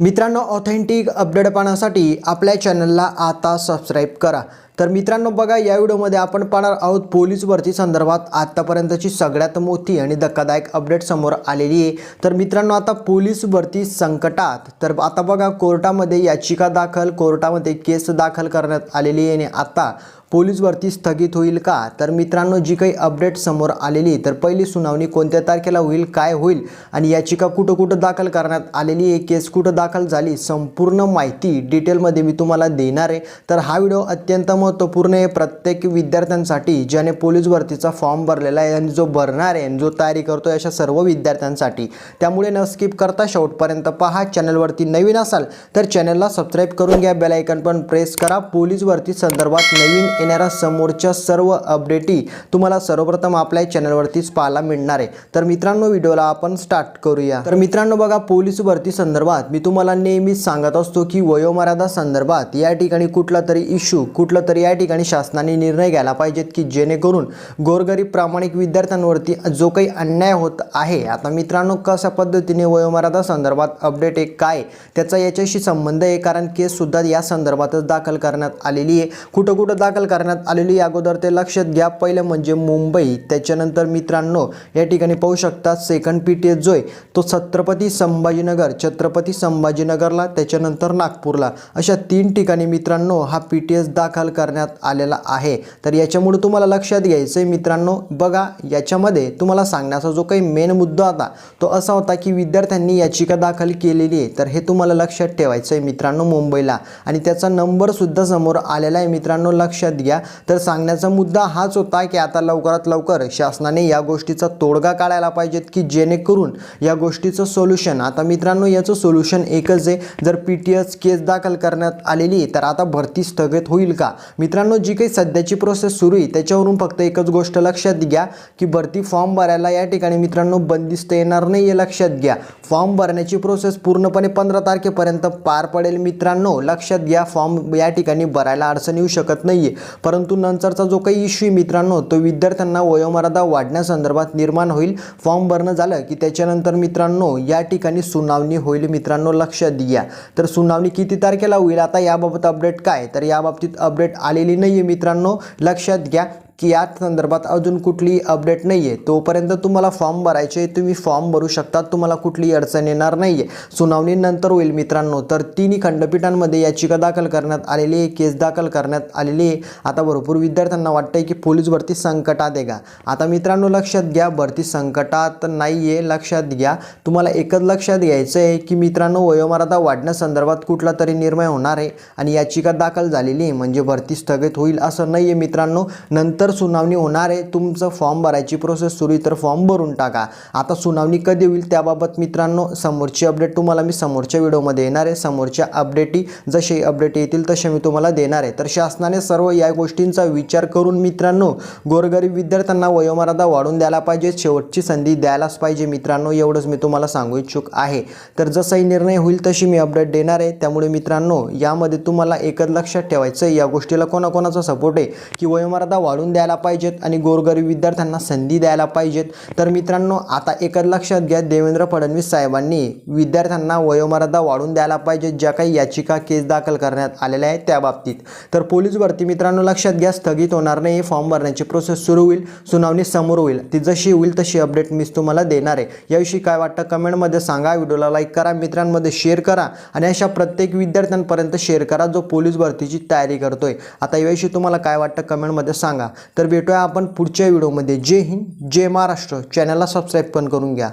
मित्रांनो authentic update पाहण्यासाठी आपल्या चॅनलला आता सबस्क्राईब करा. तर मित्रांनो बघा या व्हिडिओमध्ये आपण पाहणार आहोत पोलीस भरती संदर्भात आत्तापर्यंतची सगळ्यात मोठी आणि धक्कादायक अपडेट समोर आलेली आहे. तर मित्रांनो आता पोलीस भरती संकटात. तर आता बघा कोर्टामध्ये याचिका दाखल कोर्टामध्ये केस दाखल करण्यात आलेली आहे आणि आता पोलीस भरती स्थगित होईल का? तर मित्रांनो जी काही अपडेट समोर आलेली तर पहिली सुनावणी कोणत्या तारखेला होईल काय होईल आणि याचिका कुठं कुठं दाखल करण्यात आलेली आहे केस कुठं दाखल झाली संपूर्ण माहिती डिटेलमध्ये मी तुम्हाला देणार आहे. तर हा व्हिडिओ अत्यंत महत्त्वपूर्ण आहे. प्रत्येक विद्यार्थ्यांसाठी ज्याने पोलीस भरतीचा फॉर्म भरलेला आहे आणि जो भरणार आहे आणि जो तयारी करतो अशा सर्व विद्यार्थ्यांसाठी. त्यामुळे न स्किप करता शेवटपर्यंत पहा. चॅनलवरती नवीन असाल तर चॅनलला सबस्क्राईब करून घ्या. बेलायकन पण प्रेस करा. पोलीस भरती संदर्भात नवीन येणाऱ्या समोरच्या सर्व अपडेटी तुम्हाला सर्वप्रथम आपल्या चॅनलवरतीच पाहायला मिळणार आहे. तर मित्रांनो व्हिडिओला आपण स्टार्ट करूया. तर मित्रांनो बघा पोलीस भरती संदर्भात मी तुम्हाला नेहमीच सांगत असतो की वयोमर्यादा संदर्भात या ठिकाणी कुठला तरी इश्यू कुठला तरी या ठिकाणी शासनाने निर्णय घ्यायला पाहिजेत की जेणेकरून गोरगरीब प्रामाणिक विद्यार्थ्यांवरती जो काही अन्याय होत आहे. आता मित्रांनो कशा पद्धतीने वयोमर्यादा संदर्भात अपडेट आहे काय त्याचा याच्याशी संबंध आहे कारण केस सुद्धा या संदर्भातच दाखल करण्यात आलेली आहे. कुठं कुठं दाखल करण्यात आलेली अगोदर ते लक्षात घ्या. पहिलं म्हणजे मुंबई. त्याच्यानंतर मित्रांनो या ठिकाणी पाहू शकता सेकंड पी टी एस जो आहे तो छत्रपती संभाजीनगर छत्रपती संभाजीनगरला त्याच्यानंतर नागपूरला. अशा तीन ठिकाणी मित्रांनो हा पी टी एस दाखल करण्यात आलेला आहे. तर याच्यामुळे तुम्हाला लक्षात घ्यायचं आहे मित्रांनो बघा याच्यामध्ये तुम्हाला सांगण्याचा जो काही मेन मुद्दा होता तो असा होता की विद्यार्थ्यांनी याचिका दाखल केलेली आहे. तर हे तुम्हाला लक्षात ठेवायचं आहे मित्रांनो मुंबईला. आणि त्याचा नंबरसुद्धा समोर आलेला आहे मित्रांनो लक्षात घ्या. तर सांगण्याचा मुद्दा हाच होता की आता लवकरात लवकर शासनाने या गोष्टीचा तोडगा काढायला पाहिजेत की जेणेकरून या गोष्टीचं सोल्युशन आता मित्रांनो याचं सोल्युशन एकच आहे. जर पी टी एस केस दाखल करण्यात आलेली तर आता भरती स्थगित होईल का? मित्रांनो जी काही सध्याची प्रोसेस सुरू आहे त्याच्यावरून फक्त एकच गोष्ट लक्षात घ्या की भरती फॉर्म भरायला या ठिकाणी मित्रांनो बंदिस्त येणार नाही हे लक्षात घ्या. फॉर्म भरण्याची प्रोसेस पूर्णपणे पंधरा तारखेपर्यंत पार पडेल मित्रांनो. लक्षात घ्या फॉर्म या ठिकाणी भरायला अडचण येऊ शकत नाही आहे परंतु नंतरचा जो काही इश्यू मित्रांनो तो विद्यार्थ्यांना वयोमर्यादा वाढण्यासंदर्भात निर्माण होईल. फॉर्म भरणं झालं की त्याच्यानंतर मित्रांनो या ठिकाणी सुनावणी होईल. मित्रांनो लक्षात द्या. तर सुनावणी किती तारखेला होईल? आता याबाबत अपडेट काय? तर याबाबतीत अपडेट आलेली नाही आहे मित्रांनो. लक्षात घ्या. की या संदर्भात अजून कुठलीही अपडेट नाही आहे तोपर्यंत तुम्हाला फॉर्म भरायचे तुम्ही फॉर्म भरू शकता. तुम्हाला कुठलीही अडचण येणार नाही आहे सुनावणी नंतर होईल मित्रांनो. तर तिन्ही खंडपीठांमध्ये याचिका दाखल करण्यात आलेली आहे. केस दाखल करण्यात आलेली आहे. आता भरपूर विद्यार्थ्यांना वाटतंय की पोलीस भरती संकटात आहे का? आता मित्रांनो लक्षात घ्या भरती संकटात नाही आहे लक्षात घ्या. तुम्हाला एकच लक्षात घ्यायचं आहे की मित्रांनो वयोमर्यादा वाढण्यासंदर्भात कुठला तरी निर्णय होणार आहे आणि याचिका दाखल झालेली आहे. म्हणजे भरती स्थगित होईल असं नाही आहे मित्रांनो. नंतर सुनावणी होणार आहे तुमचं फॉर्म भरायची प्रोसेस सुरू आहे तर फॉर्म भरून टाका. आता सुनावणी कधी होईल त्याबाबत मित्रांनो समोरची अपडेट तुम्हाला मी समोरच्या व्हिडिओमध्ये येणार आहे. समोरच्या अपडेटी जसे अपडेट येतील तसे मी तुम्हाला देणार आहे. तर शासनाने सर्व या गोष्टींचा विचार करून मित्रांनो गोरगरीब विद्यार्थ्यांना वयोमर्यादा वाढून द्यायला पाहिजे. शेवटची संधी द्यायलाच पाहिजे मित्रांनो एवढंच मी तुम्हाला सांगू इच्छुक आहे. तर जसाही निर्णय होईल तशी मी अपडेट देणार आहे. त्यामुळे मित्रांनो यामध्ये तुम्हाला एकच लक्षात ठेवायचं आहे या गोष्टीला कोणाकोणाचा सपोर्ट आहे की वयोमर्यादा वाढून द्यायला पाहिजेत आणि गोरगरीब विद्यार्थ्यांना संधी द्यायला पाहिजेत. तर मित्रांनो आता एकच लक्षात घ्या देवेंद्र फडणवीस साहेबांनी विद्यार्थ्यांना वयोमर्यादा वाढून द्यायला पाहिजेत ज्या काही याचिका केस दाखल करण्यात आलेल्या आहेत त्या बाबतीत. तर पोलीस भरती मित्रांनो लक्षात घ्या स्थगित होणार नाही फॉर्म भरण्याची प्रोसेस सुरू होईल सुनावणी समोर होईल. ती जशी होईल तशी अपडेट मीच तुम्हाला देणार आहे. याविषयी काय वाटतं कमेंटमध्ये सांगा व्हिडिओला लाईक करा मित्रांमध्ये शेअर करा आणि अशा प्रत्येक विद्यार्थ्यांपर्यंत शेअर करा जो पोलीस भरतीची तयारी करतोय. आता याविषयी तुम्हाला काय वाटतं कमेंटमध्ये सांगा. तर भेटूया आपण पुढच्या व्हिडिओमध्ये. जय हिंद जय महाराष्ट्र. चॅनलला सबस्क्राईब पण करून घ्या.